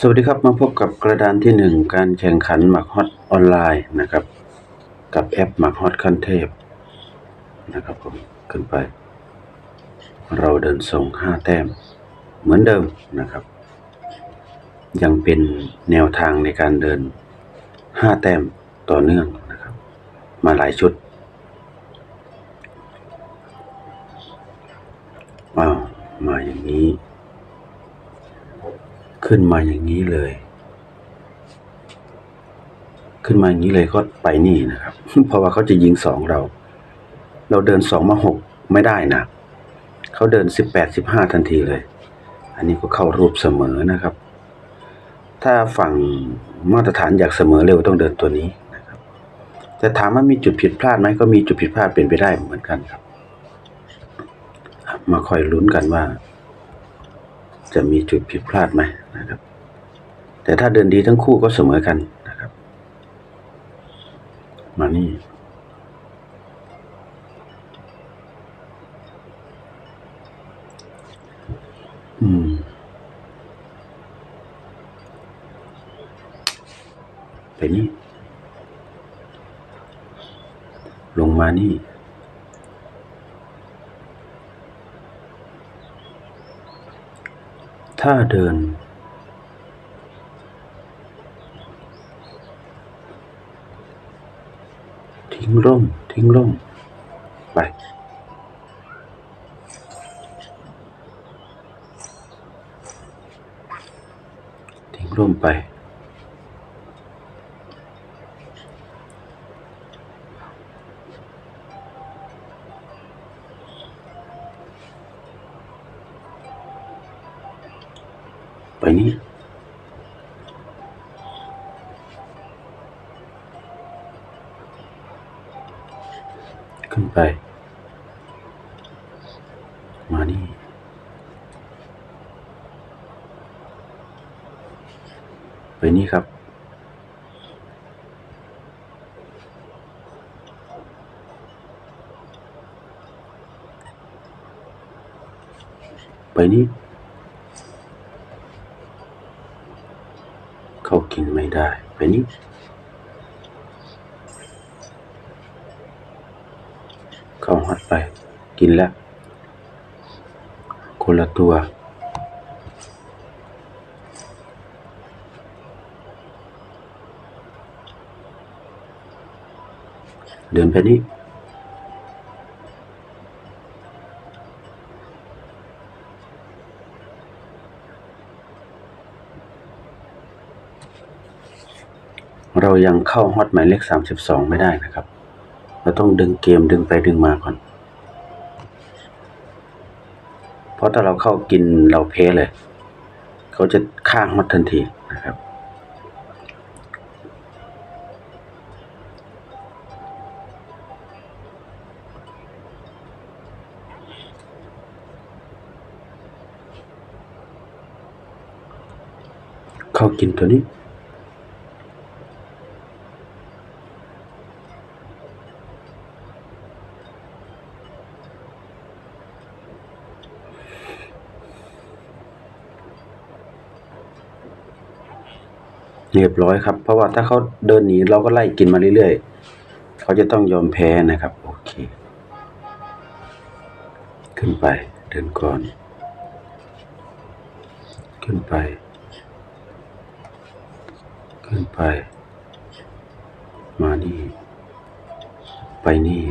สวัสดีครับมาพบกับกระดานที่หนึ่งการแข่งขันหมากฮอตออนไลน์นะครับ กับแอปหมากฮอตขั้นเทพนะครับผมขึ้นไป เราเดินส่งห้าแต้ม เหมือนเดิมนะครับ ยังเป็นแนวทางในการเดินห้าแต้มต่อเนื่องนะครับ มาหลายชุดอ้าวมาอย่างนี้ ขึ้นมาอย่างนี้เลย ขึ้นมาอย่างนี้เลยก็ไปนี่นะครับ เพราะว่าเขาจะยิงสองเรา เราเดินสองมาหกไม่ได้นะเขาเดินสิบแปดสิบห้าทันทีเลย อันนี้ก็เข้ารูปเสมอนะครับ ถ้าฝั่งมาตรฐานอยากเสมอเร็วต้องเดินตัวนี้นะครับแต่ถามว่ามีจุดผิดพลาดไหมก็มีจุดผิดพลาดเป็นไปได้เหมือนกันครับ มาคอยลุ้นกันว่า จะมีจุดผิดพลาดไหมนะครับ แต่ถ้าเดินดีทั้งคู่ก็เสมอกันนะครับ มานี่อืมไปนี่ ลงมานี่ ถ้าเดิน ทิ้งร่ม ทิ้งร่ม ไป ทิ้งร่มไป ไปนี่ขึ้นไป มานี่ไปนี่ครับ ไปนี่ เขากินไม่ ได้ไปนี่เข้าฮัดไป กินแล้วคนละตัว เดินไปนี่ ยังเข้าฮอตหมายเลขสามสิบสองไม่ได้นะครับ เราต้องดึงเกมดึงไปดึงมาก่อน เพราะถ้าเราเข้ากินเราเพเลย เขาจะข้างฮอตทันทีนะครับ เข้ากินตัวนี้ เรียบร้อยครับ เพราะว่าถ้าเขาเดินหนีเราก็ไล่กินมาเรื่อยๆ เขาจะต้องยอมแพ้นะครับ โอเค ขึ้นไป เดินก่อน ขึ้นไป ขึ้นไป มานี่ ไปนี่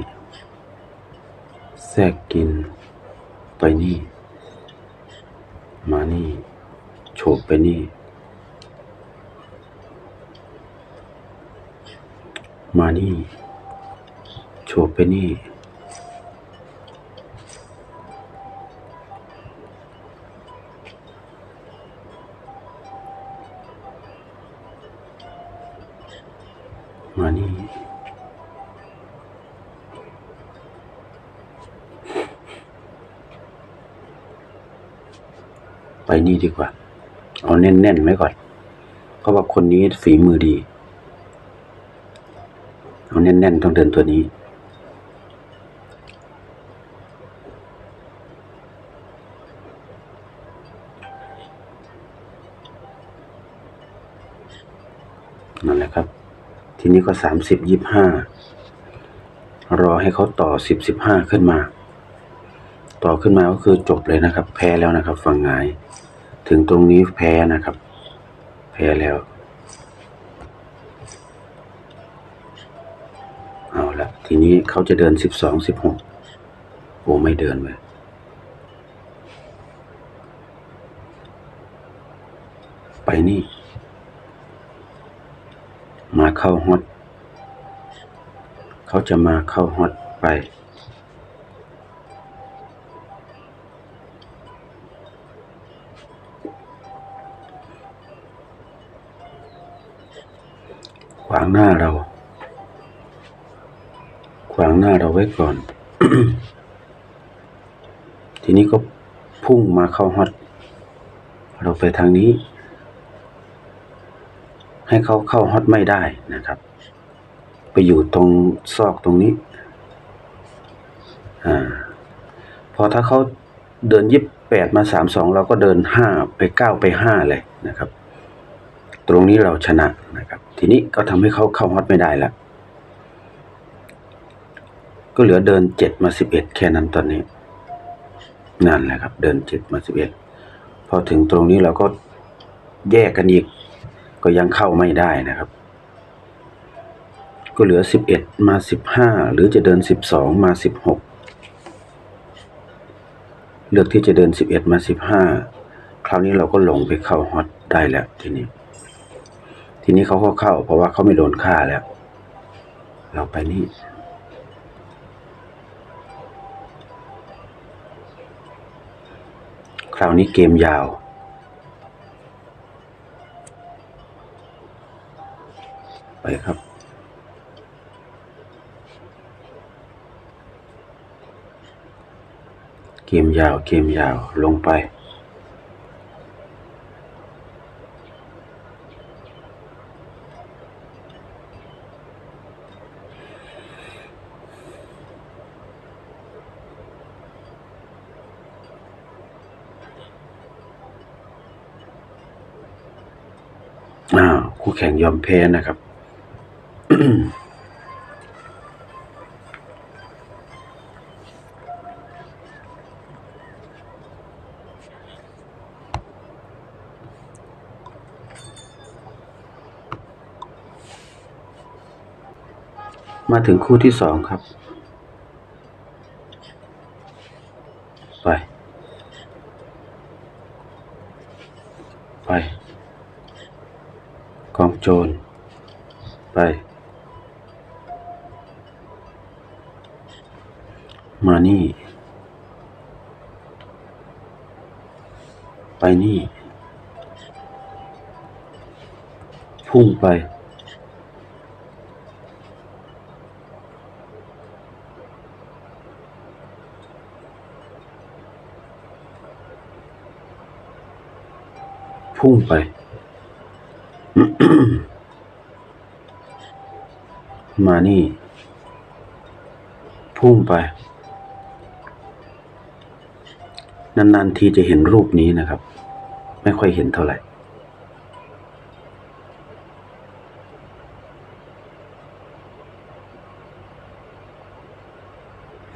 แทรกกิน ไปนี่ มานี่ โฉบไปนี่ มานี่ โฉบไปนี่ มานี่ ไปนี่ดีกว่า เอาแน่นๆไว้ก่อน เพราะว่าคนนี้ฝีมือดี แน่นๆ ต้องเดินตัวนี้ นั่นแหละครับ ทีนี้ก็สามสิบยี่ห้ารอให้เขาต่อสิบสิบห้าขึ้นมา ต่อขึ้นมาก็คือจบเลยนะครับ แพ้แล้วนะครับฝั่งหงาย ถึงตรงนี้แพ้นะครับ แพ้แล้ว นี้เขาจะเดินสิบสองสิบหกโอ้ไม่เดินเลยไปนี่ มาเข้าฮอตเขาจะมาเข้าฮอตไปขวางหน้าเรา ขวางหน้าเราไว้ก่อน ทีนี้ก็พุ่งมาเข้าฮอต เราไปทางนี้ ให้เขาเข้าฮอตไม่ได้นะครับ ไปอยู่ตรงซอกตรงนี้ อ่า พอถ้าเขาเดินยิบแปดมาสามสองเราก็เดินห้าไปเก้าไปห้าเลยนะครับ ตรงนี้เราชนะนะครับ ทีนี้ก็ทำให้เขาเข้าฮอตไม่ได้แล้ว ก็เหลือเดินเจ็ดมาสิบเอ็ดแค่นั้นตอนนี้ นั่นแหละครับ เดินเจ็ดมาสิบเอ็ดพอถึงตรงนี้เราก็แยกกันอีก ก็ยังเข้าไม่ได้นะครับ ก็เหลือสิบเอ็ดมาสิบห้าหรือจะเดินสิบสองมาสิบหกเลือกที่จะเดินสิบเอ็ดมาสิบห้าคราวนี้เราก็ลงไปเข้าฮอตได้แล้วทีนี้ ทีนี้เขาก็เข้า เพราะว่าเขาไม่โดนฆ่าแล้ว เราไปนี่ คราวนี้เกมยาว ไปครับเกมยาวเกมยาวลงไป อ้าวคู่แข่ง ยอมแพ้นะครับมาถึงคู่ที่สองครับ ไป ไป กองโจร ไป มานี่ ไปนี่ พุ่งไปพุ่งไป มานี่ พุ่งไป นานๆทีจะเห็นรูปนี้นะครับ ไม่ค่อยเห็นเท่าไหร่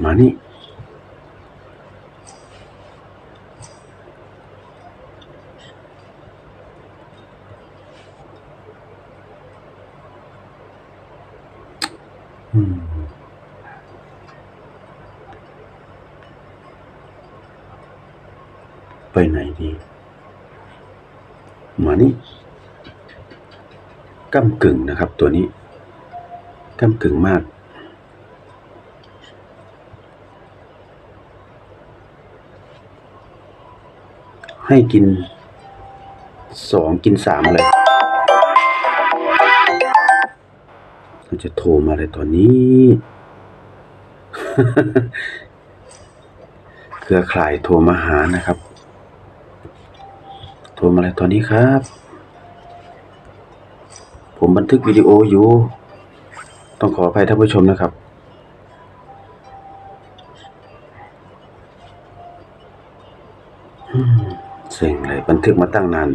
มานี่ อืม ไปไหนดีมานี่ก้ากึ่งนะครับ ตัวนี้ก้ากึ่งมาก ให้กินสองกินสามเลยจะโทรมาอะไรตอนนี้ เครือข่ายโทรมาหานะครับ มอะไรตอนนี้ครับ ผมบันทึกวิดีโออยู่ ต้องขออภัยท่านผู้ชมนะครับอืมเซ็งเลยบันทึกมาตั้งนาน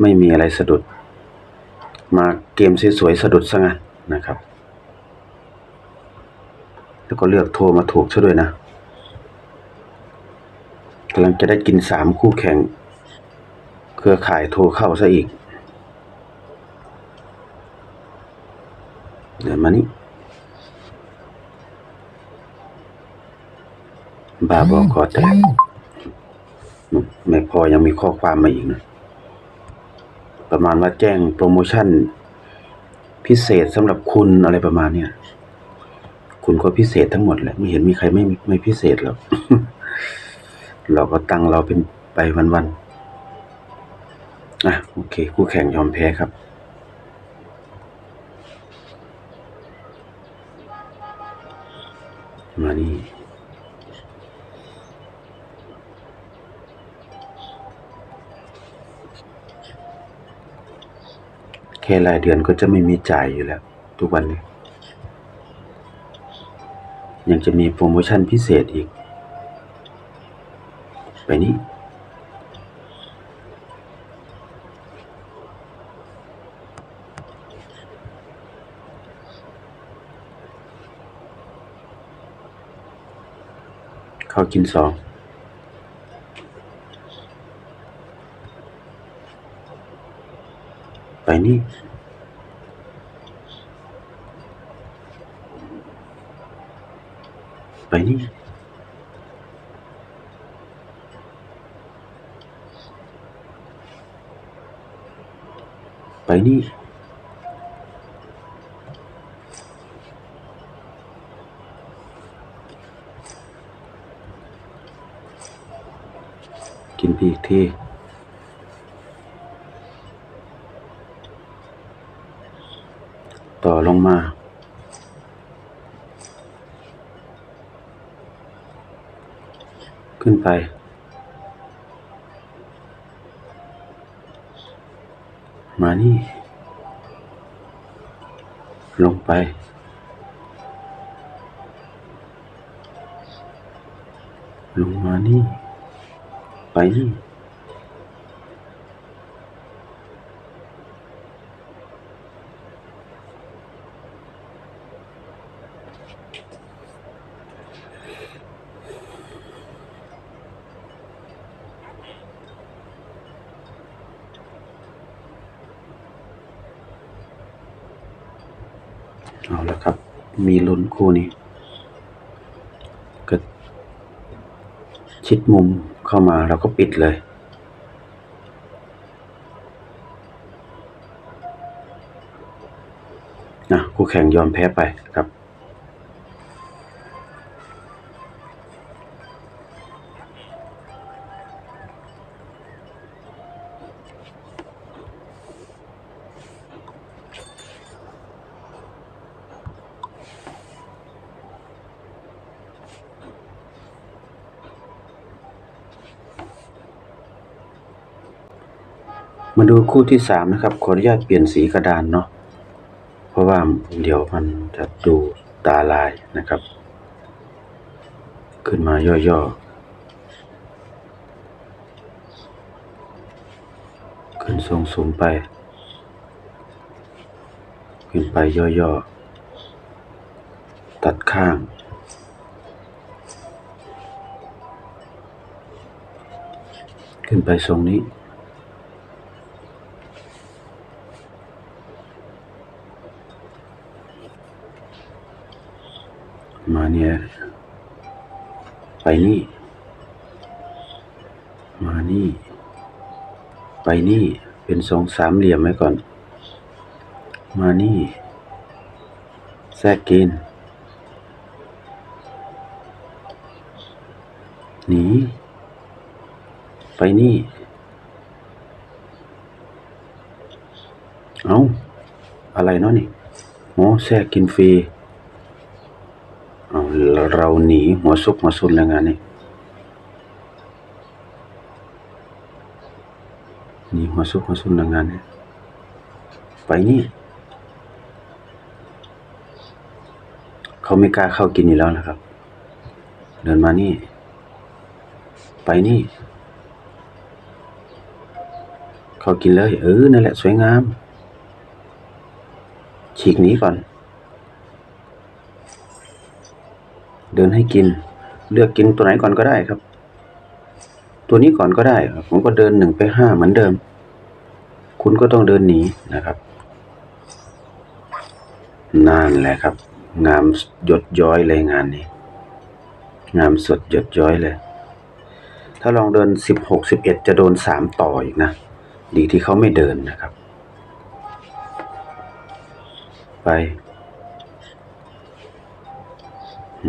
ไม่มีอะไรสะดุด มาเกมสวยๆสะดุดซะงั้นนะครับ แล้วก็เลือกโทรมาถูกซะด้วยนะกำลังจะได้กินสามคู่แข่ง รือข่ายโทรเข้าซะอีกเดี๋ยวมานี่บาบอกคอแตกไม่พอยังมีข้อความมาอีกนะประมาณว่าแจ้งโปรโมชั่น พิเศษสำหรับคุณอะไรประมาณเนี้ยคุณก็พิเศษทั้งหมดแหละไม่เห็นมีใครไม่ไม่พิเศษหรอกเราก็ตั้งเราเป็นไปวันๆ อะโอเค คู่แข่งยอมแพ้ครับ มานี่แค่รายเดือนก็จะไม่มีจ่ายอยู่แล้ว ทุกวันนี้ ยังจะมีโปรโมชั่นพิเศษอีก ไปนี่ เข้ากินสองไปนี่ไปนี่ไปนี่ กินไปอีกทีต่อลงมาขึ้นไป มานี่ ลงไป ลงมานี่ ไปนี่เอาละครับ มีลุ้นคู่นี้ก็ชิดมุม เข้ามาเราก็ปิดเลย นะคู่แข่งยอมแพ้ไปครับ ดูคู่ที่สามนะครับ ขออนุญาตเปลี่ยนสีกระดานเนาะ เพราะว่าเดี๋ยวมันจะดูตาลายนะครับ ขึ้นมาย่อๆ ขึ้นทรงสูงไป ขึ้นไปย่อๆ ตัดข้างขึ้นไปทรงนี้ มาเนี่ยไปนี่ มานี่ ไปนี่เป็นทรงสามเหลี่ยมไว้ก่อน มานี่แทรกกินหนีไปนี่ เอาอะไรเนาะนี่โอ้แทรกกินฟรี เราหนีหัวซุกหัวซุนแล้วงานนี้หนีหัวซุกหัวซุนแล้วงานนี้ไปนี่ เขาไม่กล้าเข้ากินอยู่แล้วนะครับ เดินมานี่ ไปนี่ เขากินเลยเออนั่นแหละสวยงามฉีกหนีก่อน เดินให้กิน เลือกกินตัวไหนก่อนก็ได้ครับ ตัวนี้ก่อนก็ได้ครับผมก็เดินหนึ่งไปห้าเหมือนเดิม คุณก็ต้องเดินหนีนะครับนั่นแหละครับ งามหยดย้อยเลยงานนี้ งามสดหยดย้อยเลย ถ้าลองเดินสิบหกสิบเอ็ดจะโดนสามต่ออีกนะ ดีที่เขาไม่เดินนะครับ ไป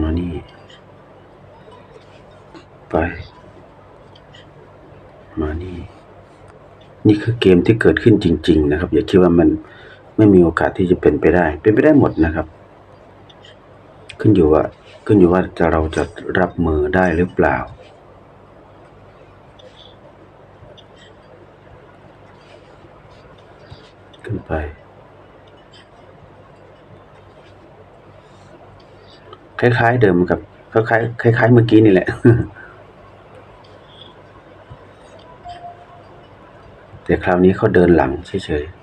มานี่ ไป มานี่ นี่คือเกมที่เกิดขึ้นจริง ๆ นะครับ อย่าคิดว่ามันไม่มีโอกาสที่จะเป็นไปได้ เป็นไปได้หมดนะครับ ขึ้นอยู่ว่า ขึ้นอยู่ว่าจะเราจะรับมือได้หรือเปล่าขึ้นไป คล้าย ๆ เดิมกับคล้ายๆคล้าย ๆ เมื่อกี้นี่แหละ แต่คราวนี้เขาเดินหลังเฉยๆ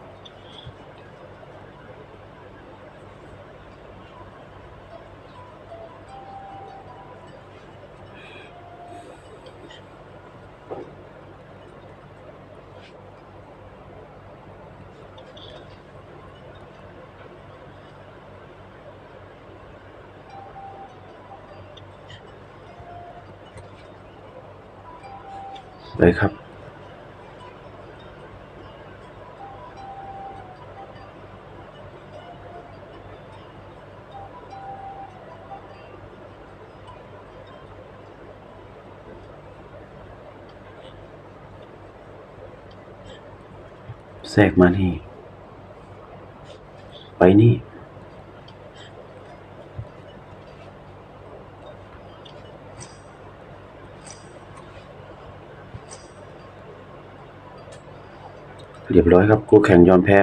ไปครับ แทรกมานี่ ไปนี่ เรียบร้อยครับกูแข่งยอมแพ้